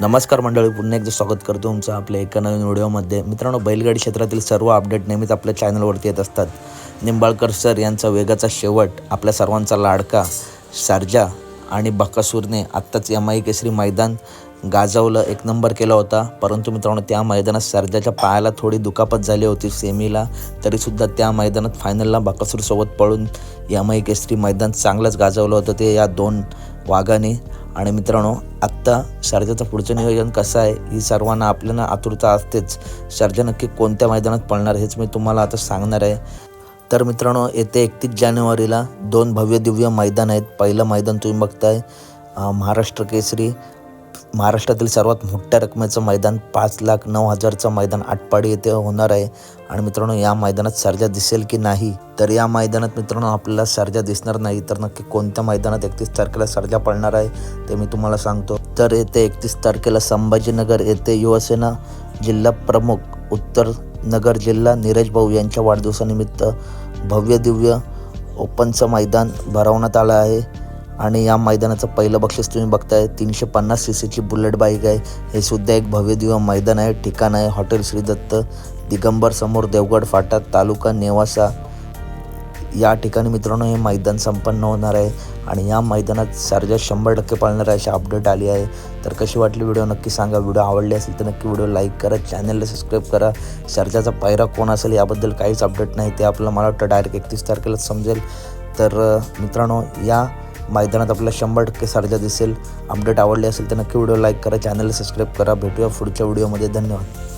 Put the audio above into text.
नमस्कार मंडळी पुन्हा एकदा स्वागत करतो तुमचं आपल्या एका नवीन व्हिडिओमध्ये. मित्रांनो बैलगाडी क्षेत्रातील सर्व अपडेट नेहमीच आपल्या चॅनलवरती येत असतात. निंबाळकर सर यांचा वेगाचा शेवट आपल्या सर्वांचा लाडका सारजा आणि बकासूरने आत्ताच एम आय केसरी मैदान गाजवलं एक नंबर केला होता. परंतु मित्रांनो त्या मैदानात सर्जाच्या पायाला थोडी दुखापत झाली होती सेमीला. तरीसुद्धा त्या मैदानात फायनलला बकासूरसोबत पळून एम आय केसरी मैदान चांगलंच गाजवलं होतं. ते या दोन वाघाने आणि मित्रांनो आत्ता शारजाचं पुढचं नियोजन कसं आहे ही सर्वांना आपल्याला आतुरता असतेच. शारजा नक्की कोणत्या मैदानात पळणार हेच मी तुम्हाला आता सांगणार आहे. तर मित्रांनो येते एकतीस जानेवारीला दोन भव्य दिव्य मैदान आहेत. पहिलं मैदान तुम्ही बघताय महाराष्ट्र केसरी महाराष्ट्रातील सर्वात मोठ्या रकमेचं मैदान पाच लाख नऊ हजारचं मैदान आटपाडी येथे होणार आहे. आणि मित्रांनो या मैदानात सर्जा दिसेल की नाही? तर या मैदानात मित्रांनो आपल्याला सर्जा दिसणार नाही तर नक्की कोणत्या मैदानात एकतीस तारखेला सर्जा पडणार आहे ते मी तुम्हाला सांगतो. तर येथे एकतीस तारखेला संभाजीनगर येथे युवसेना जिल्हा प्रमुख उत्तर नगर जिल्हा नीरज भाऊ यांच्या वाढदिवसानिमित्त भव्य दिव्य ओपनचं मैदान भरवण्यात आलं आहे. आणि या मैदानाचं पहिलं बक्षीस तुम्ही बघताय. तीनशे पन्नास सी सीची बुलेट बाईक आहे. हे सुद्धा एक भव्यदिव्य मैदान आहे. ठिकाण आहे हॉटेल श्रीदत्त दिगंबर समोर देवगड फाटा तालुका नेवासा. या ठिकाणी मित्रांनो हे मैदान संपन्न होणार आहे आणि या मैदानात सर्जा शंभर टक्के पाळणार आहे अशी अपडेट आली आहे. तर कशी वाटली व्हिडिओ नक्की सांगा. व्हिडिओ आवडली असेल तर नक्की व्हिडिओ लाईक करा. चॅनलला सबस्क्राईब करा. सर्जाचा पायरा कोण असेल याबद्दल काहीच अपडेट नाही. ते आपलं मला वाटतं डायरेक्ट एकतीस तारखेलाच समजेल. तर मित्रांनो या मैदानात आपल्याला शंभर टक्के सारजा दिसेल. अपडेट आवडली असेल तर नक्की व्हिडिओ लाईक करा चॅनलला सबस्क्राईब करा. भेटूया पुढच्या व्हिडिओमध्ये धन्यवाद.